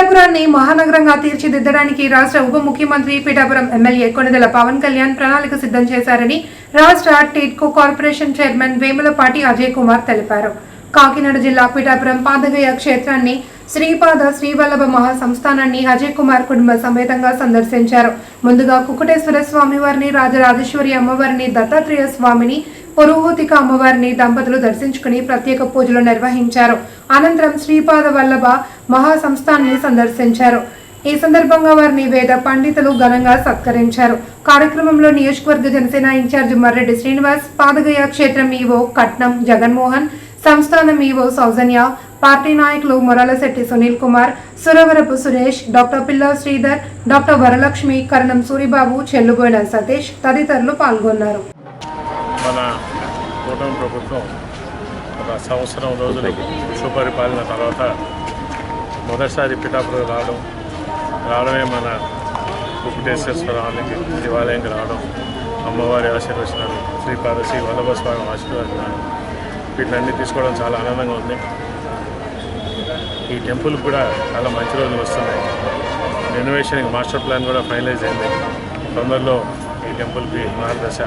పిఠాపురాన్ని మహానగరంగా తీర్చిదిద్దడానికి రాష్ట్ర ఉప ముఖ్యమంత్రి పిఠాపురం ఎమ్మెల్యే కొణిదెల పవన్ కళ్యాణ్ ప్రణాళిక సిద్ధం చేశారని రాష్ట్ర టిడ్కో కార్పొరేషన్ చైర్మన్ వేములపాటి అజయ్ కుమార్ తెలిపారు. కాకినాడ జిల్లా పిఠాపురం పాదగయ క్షేత్రాన్ని శ్రీపాద శ్రీవల్లభ మహాసంస్థానాన్ని అజయ్ కుమార్ కుటుంబ సమేతంగా సందర్శించారు. ముందుగా కుకుటేశ్వర స్వామివారిని రాజరాజేశ్వరి అమ్మవారిని దత్తాత్రేయ స్వామిని పురోహూతిక అమ్మవారిని దంపతులు దర్శించుకుని ప్రత్యేక పూజలు నిర్వహించారు. అనంతరం శ్రీపాద వల్లభ మహాసంస్థాన్ని సందర్శించారు. ఈ సందర్భంగా వారిని వేద పండితులు ఘనంగా సత్కరించారు. కార్యక్రమంలో నియోజకవర్గ జనసేన ఇన్ఛార్జ్ మర్రెడ్డి శ్రీనివాస్ పాదగయ క్షేత్రం ఈవో కట్నం జగన్మోహన్ సంస్థానం ఈవో సౌజన్య పార్టీ నాయకులు మురళశెట్టి సునీల్ కుమార్ సురవరపు సురేష్ డాక్టర్ పిల్ల శ్రీధర్ డాక్టర్ వరలక్ష్మి కరణం సూరిబాబు చెల్లుబోయిన సతీష్ తదితరులు పాల్గొన్నారు. మన కూటమి ప్రభుత్వం ఒక సంవత్సరం రోజులు సుపరిపాలన తర్వాత మొదటిసారి పిఠాపురం రావడం రావడమే మన వెంకటేశ్వరస్వామికి శివాలయంకి రావడం అమ్మవారి ఆశీర్వచనాలు శ్రీపాద శ్రీ వల్లభ స్వామి ఆశీర్వచనాలు వీటిలన్నీ తీసుకోవడం చాలా ఆనందంగా ఉంది. ఈ టెంపుల్ కూడా చాలా మంచి రోజులు వస్తున్నాయి. రెనోవేషన్కి మాస్టర్ ప్లాన్ కూడా ఫైనలైజ్ అయింది. తొందరలో ఈ టెంపుల్కి మార్గదర్శ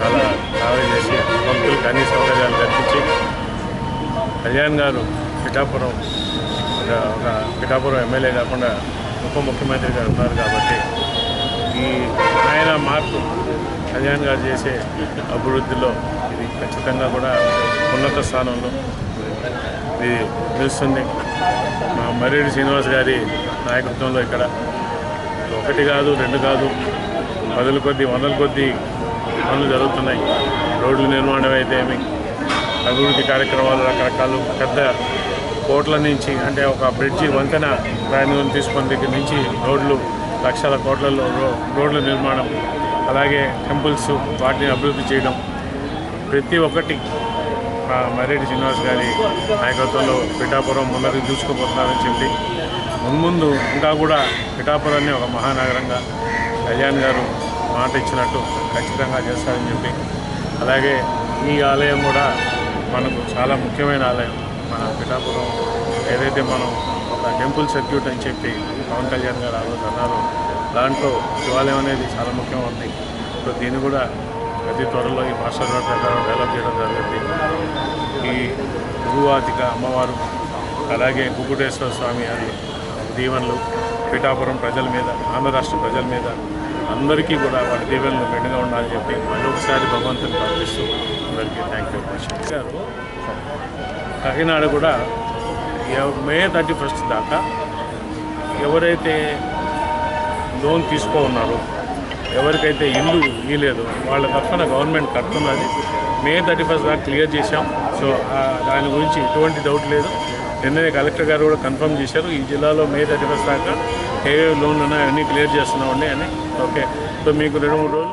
చాలా బాగా చేసి భక్తులకు అన్ని సౌకర్యాలు కల్పించి కళ్యాణ్ గారు పిఠాపురం ఒక ఒక పిఠాపురం ఎమ్మెల్యే కాకుండా ఉప ముఖ్యమంత్రి గారు ఉన్నారు కాబట్టి ఈ ఆయన మార్పు కళ్యాణ్ గారు చేసే అభివృద్ధిలో ఇది ఖచ్చితంగా కూడా ఉన్నత స్థానంలో ఇది నిలుస్తుంది. మా మర్రెడ్డి శ్రీనివాస్ గారి నాయకత్వంలో ఇక్కడ ఒకటి కాదు రెండు కాదు పదుల కొద్దీ వందల కొద్దీ పనులు జరుగుతున్నాయి. రోడ్ల నిర్మాణం అయితే ఏమి? అభివృద్ధి కార్యక్రమాలు రకరకాలు పెద్ద కోట్ల నుంచి అంటే ఒక బ్రిడ్జి వంతెన ప్రయాణం తీసుకున్న దగ్గర నుంచి రోడ్లు లక్షల కోట్లలో రో- రోడ్ల నిర్మాణం అలాగే టెంపుల్స్ వాటిని అభివృద్ధి చేయడం. ప్రతి ఒక్కటి ఆ మర్రెడ్డి శ్రీనివాస్ గారి నాయకత్వంలో పిఠాపురం ముందరికి దూసుకుపోతున్నారని చెప్పి మున్ముందు ఇంకా కూడా పిఠాపురాన్ని ఒక మహానగరంగా కళ్యాణ్ గారు మాట ఇచ్చినట్టు ఖచ్చితంగా చేస్తారని చెప్పి అలాగే ఈ ఆలయం కూడా మనకు చాలా ముఖ్యమైన ఆలయం. మన పిఠాపురం ఏదైతే మనం ఒక టెంపుల్ సర్క్యూట్ అని చెప్పి పవన్ కళ్యాణ్ గారు ఆలోచన అన్నారు దాంట్లో శివాలయం అనేది చాలా ముఖ్యమైనది సో దీన్ని కూడా ప్రతి త్వరలో ఈ మాస్టర్ గారు ప్రకారం డెవలప్ చేయడం జరిగింది. ఈ గురువాతిక అమ్మవారు అలాగే కుకుటేశ్వర స్వామి అని దీవెనలు పిఠాపురం ప్రజల మీద ఆంధ్ర రాష్ట్ర ప్రజల మీద అందరికీ కూడా వాటి దీవెనలు మెండుగా ఉండాలని చెప్పి మళ్ళీ ఒకసారి భగవంతుని ప్రార్థిస్తూ అందరికీ థ్యాంక్ యూ గారు కాకినాడ కూడా మే థర్టీ ఫస్ట్ దాకా ఎవరైతే లోన్ తీసుకో ఉన్నారో ఎవరికైతే ఇల్లు ఇవ్వలేదు వాళ్ళ తరఫున గవర్నమెంట్ కడుతున్నది. మే థర్టీ ఫస్ట్ దాకా క్లియర్ చేశాం. సో దాని గురించి ఎటువంటి డౌట్ లేదు. నిన్ననే కలెక్టర్ గారు కూడా కన్ఫర్మ్ చేశారు. ఈ జిల్లాలో మే థర్టీ ఫస్ట్ దాకా ఏవేవి లోన్లు ఉన్నాయో అన్నీ క్లియర్ చేస్తున్నామండి అని. ఓకే. సో మీకు రెండు మూడు రోజులు